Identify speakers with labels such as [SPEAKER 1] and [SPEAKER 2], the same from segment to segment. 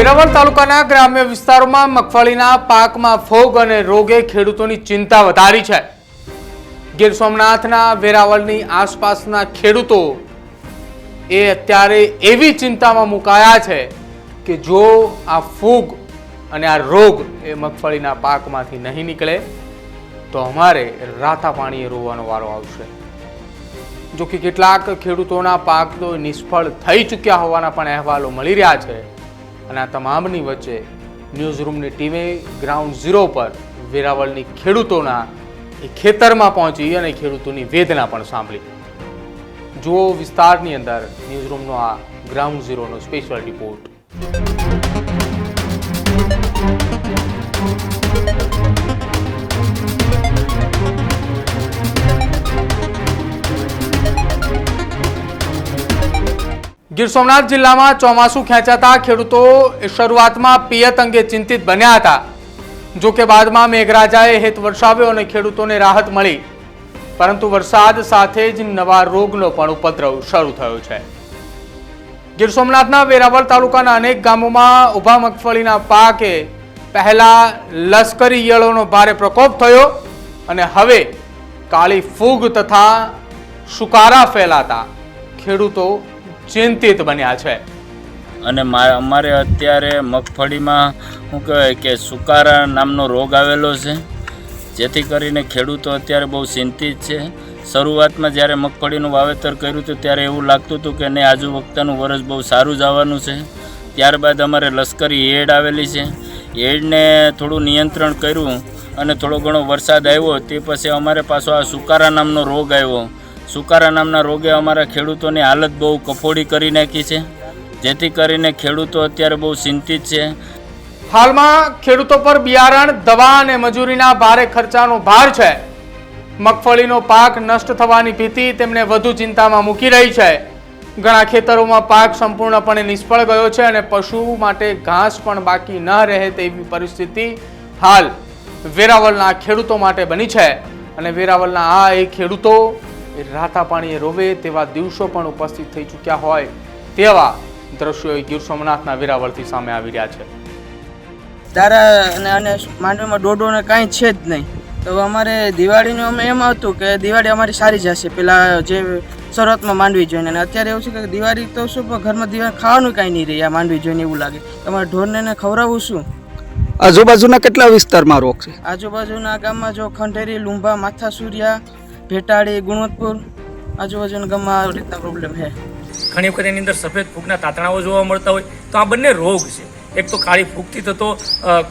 [SPEAKER 1] વેરાવળ તાલુકાના ગ્રામ્ય વિસ્તારોમાં મગફળીના પાકમાં ફોગ અને રોગે ખેડૂતોની ચિંતા વધારી છે. ગીર સોમનાથના વેરાવળની આસપાસના ખેડૂતો એ અત્યારે એવી ચિંતામાં મુકાયા છે કે જો આ ફૂગ અને આ રોગ એ મગફળીના પાકમાંથી નહીં નીકળે, તો અમારે રાતા પાણીએ રોવાનો વારો આવશે. જો કે કેટલાક ખેડૂતોના પાક તો નિષ્ફળ થઈ ચૂક્યા હોવાના પણ અહેવાલો મળી રહ્યા છે. અને આ તમામની વચ્ચે ન્યૂઝરૂમની ટીમે ગ્રાઉન્ડ ઝીરો પર વેરાવળની ખેડૂતોના એ ખેતરમાં પહોંચી અને ખેડૂતોની વેદના પણ સાંભળી. જુઓ વિસ્તારની અંદર ન્યૂઝરૂમનો આ ગ્રાઉન્ડ ઝીરોનો સ્પેશિયલ રિપોર્ટ. ગીર સોમનાથ જિલ્લામાં ચોમાસું ખેંચાતા ખેડૂતો શરૂઆતમાં પિયત અંગે ચિંતિત બન્યા હતા. જો કે બાદમાં મેઘરાજાએ હેત વરસાવ્યો અને ખેડૂતોને રાહત મળી. પરંતુ વરસાદ સાથે જ નવા રોગનો પણ ઉપદ્રવ શરૂ થયો છે. ગીર સોમનાથના વેરાવળ તાલુકાના અનેક ગામોમાં ઊભા મગફળીના પાકે પહેલા લશ્કરી ઈયળોનો ભારે પ્રકોપ થયો અને હવે કાળી ફૂગ તથા સુકારા ફેલાતા ખેડૂતો ચિંતિત બન્યા છે.
[SPEAKER 2] અને અમારે અત્યારે મગફળીમાં શું કહેવાય કે સુકારા નામનો રોગ આવેલો છે. જેથી કરીને ખેડૂતો અત્યારે બહુ ચિંતિત છે. શરૂઆતમાં જ્યારે મગફળીનું વાવેતર કર્યું હતું, ત્યારે એવું લાગતું હતું કે નહીં, આજુ વખતનું વરસ બહુ સારું જવાનું છે. ત્યારબાદ અમારે લશ્કરી એડ આવેલી છે. એડને થોડું નિયંત્રણ કર્યું અને થોડો ઘણો વરસાદ આવ્યો. તે પછી અમારે પાછો આ સુકારા નામનો રોગ આવ્યો. સુકારા નામના રોગે અમારા ખેડૂતોની હાલત બહુ કફોડી કરી નાખી છે. જેથી કરીને ખેડૂતો અત્યારે બહુ ચિંતિત છે.
[SPEAKER 1] હાલમાં ખેડૂતો પર બિયારણ, દવા અને મજૂરીના ભારે ખર્ચાનો ભાર છે. મગફળીનો પાક નષ્ટ થવાની ભીતિ તેમને વધુ ચિંતામાં મૂકી રહી છે. ઘણા ખેતરોમાં પાક સંપૂર્ણપણે નિષ્ફળ ગયો છે અને પશુ માટે ઘાસ પણ બાકી ન રહે તેવી પરિસ્થિતિ હાલ વેરાવળના ખેડૂતો માટે બની છે. અને વેરાવળના આ એ ખેડૂતો એ રાતા પાણીએ રોવે તેવા દિવસો પણ ઉપસ્થિત થઈ ચૂક્યા હોય તેવા દ્રશ્યો એ ગીર સોમનાથના વેરાવળથી સામે આવી રહ્યા છે.
[SPEAKER 3] તારા અને અને માંડવીમાં ડોડો ને કાંઈ છે જ નહીં. તો અમારે દિવાળીનું અમે એમ હતું કે દિવાળી અમારી સારી જશે. પેલા જે શરૂઆતમાં માંડવી જોઈને. અને અત્યારે એવું છે કે દિવાળી તો શું પણ ઘરમાં દિવાળી ખાવાનું કાંઈ નહીં રહ્યા આ માંડવી જોઈને એવું લાગે. તમારે ઢોરને ને ખવડાવવું શું?
[SPEAKER 4] આજુબાજુના કેટલા વિસ્તારમાં રોગ છે?
[SPEAKER 3] આજુબાજુના ગામમાં જો ખંડેરી લુંભા માથા સૂર્યા ભેટાળી ગુણવતપુર આજુબાજુના ગામમાં આ રીતના પ્રોબ્લેમ છે.
[SPEAKER 5] ઘણી વખત એની અંદર સફેદ ફૂગના તાતણાઓ જોવા મળતા હોય. તો આ બંને રોગ છે. એક તો કાળી ફૂગથી થતો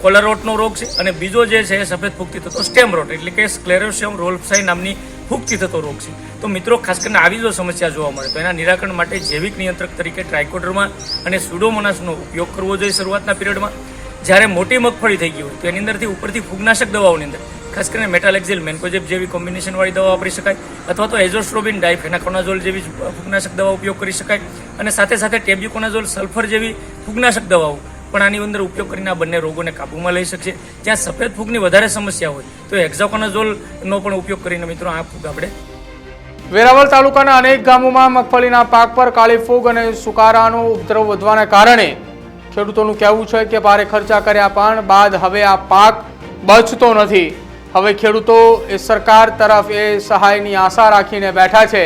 [SPEAKER 5] કોલરોટનો રોગ છે અને બીજો જે છે એ સફેદ ફૂગથી થતો સ્ટેમ રોટ, એટલે કે સ્ક્લેરોસિયમ રોલ્ફસાઈ નામની ફૂગથી થતો રોગ છે. તો મિત્રો, ખાસ કરીને આવી જો સમસ્યા જોવા મળે, તો એના નિરાકરણ માટે જૈવિક નિયંત્રક તરીકે ટ્રાયકોડરમાં અને સુડોમોનાસનો ઉપયોગ કરવો જોઈએ શરૂઆતના પિરિયડમાં જ્યારે મોટી મગફળી થઈ ગઈ હોય તો એની અંદરથી ઉપરથી ફૂગનાશક દવાઓની અંદર, ખાસ કરીને મેટાલેક્ઝિલ, મેન્કોજેબ જેવી કોમ્બિનેશનવાળી દવા વાપરી શકાય, અથવા તો એઝોસ્ટ્રોબિન, ડાયફેનાકોનાઝોલ જેવી ફૂગનાશક દવા ઉપયોગ કરી શકાય, અને સાથે સાથે ટેબ્યુકોનાઝોલ, સલ્ફર જેવી ફૂગનાશક દવાઓ પણ આની અંદર ઉપયોગ કરીને આ બંને રોગોને કાબૂમાં લઈ શકશે. જ્યાં સફેદ ફૂગની વધારે સમસ્યા હોય તો હેક્ઝાકોનાઝોલનો પણ ઉપયોગ કરીને મિત્રો આ ફૂગ આપણે
[SPEAKER 1] વેરાવળ તાલુકાના અનેક ગામોમાં મગફળીના પાક પર કાળી ફૂગ અને સુકારાનો ઉપદ્રવ વધવાને કારણે ખેડૂતોનું કહેવું છે કે ભારે ખર્ચા કર્યા પણ બાદ હવે આ પાક બચતો નથી. હવે ખેડૂતો એ સરકાર તરફ એ સહાયની આશા રાખીને બેઠા છે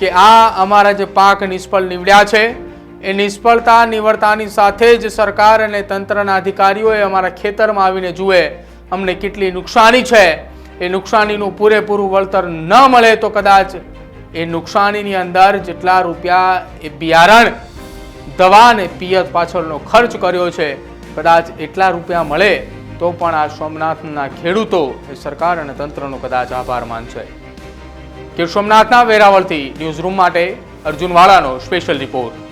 [SPEAKER 1] કે આ અમારા જે પાક નિષ્ફળ નીવડ્યા છે, એ નિષ્ફળતા નિવડતાની સાથે જ સરકાર અને તંત્રના અધિકારીઓએ અમારા ખેતરમાં આવીને જુએ અમને કેટલી નુકસાની છે. એ નુકસાનીનું પૂરેપૂરું વળતર ન મળે તો કદાચ એ નુકસાનીની અંદર જેટલા રૂપિયા એ બિયારણ દવા અને પિયત પાછળનો ખર્ચ કર્યો છે. કદાચ એટલા રૂપિયા મળે તો પણ આ સોમનાથના ખેડૂતો એ સરકાર અને તંત્રનો કદાચ આભાર માનશે. ગીર સોમનાથના વેરાવળથી ન્યૂઝરૂમ માટે અર્જુન વાળાનો સ્પેશિયલ રિપોર્ટ.